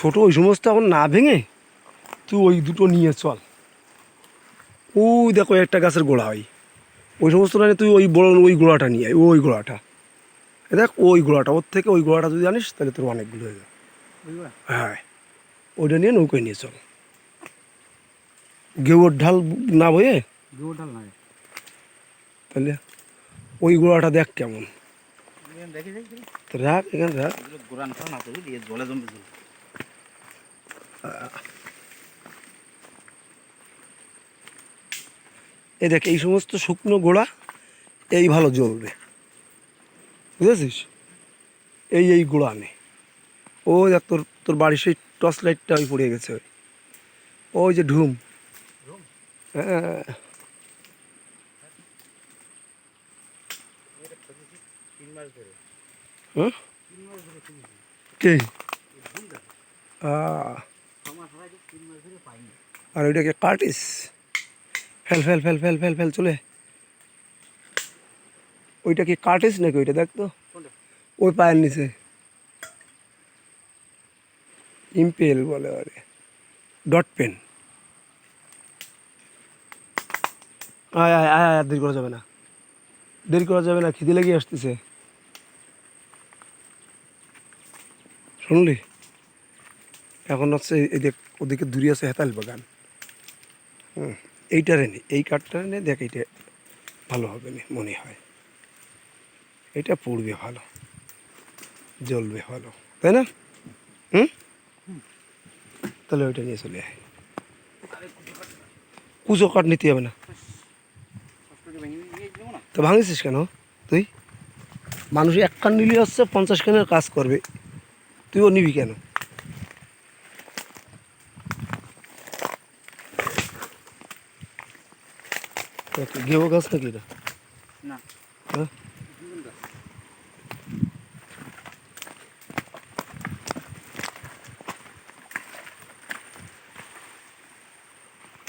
ছোট ওই সমস্ত এখন না ভেঙে তুই ওই দুটো নিয়ে চল। ওই দেখো একটা গাছের গোড়া হয় ওই সমস্ত লাইনে তুই ওই বড় ওই গোড়াটা নিয়ে আয় ওই গোড়াটা। দেখ ওই গোড়াটা ওর থেকে ওই গোড়াটা যদি আনিস তাহলে তোর অনেকগুলো হয়ে যাবে। হ্যাঁ ওইটা নিয়ে নৌকোয় নিয়ে চল। গেউর ঢাল না বয়ে ঢাল না তাহলে ওই গোড়াটা দেখ কেমন। রাখ এখানে রাখ। জলে জমে এই দেখ, এই সমস্ত শুকনো গোড়া, এই ভালো জ্বলবে। বুঝেছিস? এই এই গোড়া নে। ও দেখ, তোর তোর বাড়ির সেই টর্চ লাইটটা ওই পড়ে গেছে ওই। ওই যে ঢুম? হ্যাঁ। কে? এই আর ওইটাকে কাটিস ফেল fail fail fail fail fail, চলে। ওইটা কি কাটিস নাকি ওইটা? দেখ তো। ওই পায়ের নিচে। ইম্পেল বলে আরে ডট পেন। আয় আয় আয় আয়, দেরি করা যাবে না। দেরি করা যাবে না, খিদে লেগে আসতেছে। শুনলি? এখন হচ্ছে এই দেখ ওদিকে দূরে আছে হেতাল বাগান। হুম এইটারে নে এই কাঠটারে নে দেখ এইটা ভালো হবে না, মনে হয়। এটা পড়বে ভালো, জ্বলবে ভালো, তাই না? হুম? তাহলে ওইটা নিয়ে চলে আয়। কুচো কাঠ নিতে হবে না। তো ভাঙিছিস কেন? তুই? মানুষ এক কান নিলে হচ্ছে পঞ্চাশ খানের কাজ করবে। তুইও নিবি কেন? গেও গাছ নাকি এটা না হ্যাঁ